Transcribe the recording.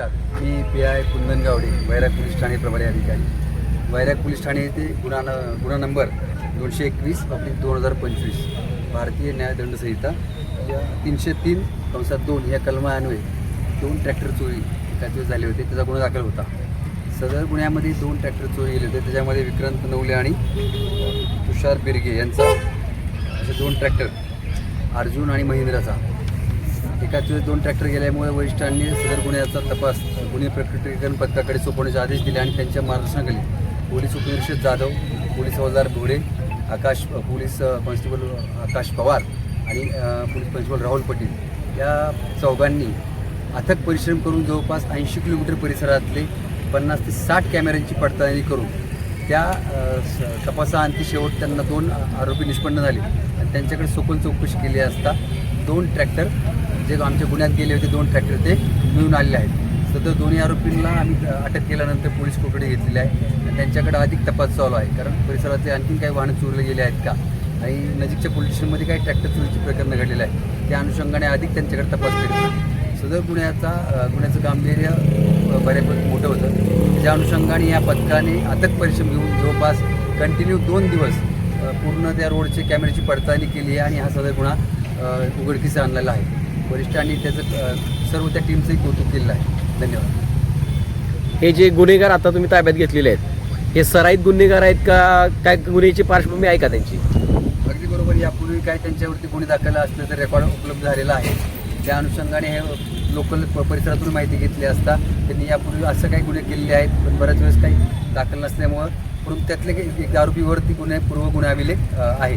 नमस्कार. मी P I Kundan Gawade Vairag police Thane प्रभारी अधिकारी. वैराग पोलीस ठाणे येथे गुन्हा न गुन्हा नंबर दोनशे एकवीस पब्लिक दोन हजार पंचवीस. भारतीय न्यायदंड संहिता या तीनशे तीन कंसात दोन या कलमान्वये दोन ट्रॅक्टर चोरी एकाच दिवस झाले होते. त्याचा गुन्हा दाखल होता. सदर गुन्ह्यामध्ये दोन ट्रॅक्टर चोरी गेले होते. त्याच्यामध्ये विक्रांत नवले आणि तुषार बिरगे यांचा असे दोन ट्रॅक्टर अर्जुन आणि महिंद्राचा एकाच वेळेस दोन ट्रॅक्टर गेल्यामुळे वरिष्ठांनी सदर गुन्ह्याचा तपास गुन्हे प्रकटीकरण पथकाकडे सोपवण्याचे आदेश दिले आणि त्यांच्या मार्गदर्शनाखाली पोलीस उपनिरीक्षक जाधव पोलीस हवालदार घोडे आकाश पोलीस कॉन्स्टेबल आकाश पवार आणि पोलीस कॉन्स्टेबल राहुल पटेल या चौघांनी अथक परिश्रम करून जवळपास ऐंशी किलोमीटर परिसरातले पन्नास ते साठ कॅमेऱ्यांची पडताळणी करून त्या स- तपासाअंती शेवट त्यांना दोन आरोपी निष्पन्न झाले. आणि त्यांच्याकडे सखोल चौकशी केली असता दोन ट्रॅक्टर जे आमच्या गुन्ह्यात गेले होते दोन ट्रॅक्टर ते मिळून आलेले आहेत. सदर दोन्ही आरोपींना आम्ही अटक केल्यानंतर पोलीस कोठडी घेतलेली आहे. आणि त्यांच्याकडे अधिक तपास चालू आहे. कारण परिसरातले आणखीन काही वाहनं चोरले गेले आहेत का? आणि नजीकच्या पोलीस स्टेशनमध्ये काही ट्रॅक्टर चोरीची प्रकरणं घडलेलं आहे. त्या अनुषंगाने अधिक त्यांच्याकडे तपास केला सदर गुन्ह्याचा गुन्ह्याचं गांभीर्य बऱ्यापैकी मोठं होतं. त्या अनुषंगाने या पथकाने अथक परिश्रम घेऊन जवळपास कंटिन्यू दोन दिवस पूर्ण त्या रोडचे कॅमेऱ्याची पडताळणी केली आहे आणि हा सदर गुन्हा उघडकीस आणलेला आहे. वरिष्ठांनी त्याचं सर्व त्या टीमचंही कौतुक केलेलं आहे. धन्यवाद. हे जे गुन्हेगार आता तुम्ही ताब्यात घेतलेले आहेत हे सराईत गुन्हेगार आहेत का काय गुन्ह्याची पार्श्वभूमी आहे का त्यांची? अगदी बरोबर यापूर्वी काय त्यांच्यावरती गुन्हे दाखल असलं तर रेकॉर्ड उपलब्ध झालेला आहे. त्या अनुषंगाने हे लोकल प- परिसरातून माहिती घेतली असता त्यांनी यापूर्वी असं काही गुन्हे केलेले आहेत पण बऱ्याच वेळेस काही दाखल नसल्यामुळं परंतु त्यातले काही एक आरोपीवरती गुन्हे पूर्व गुन्हे अभिलेख अ, आहे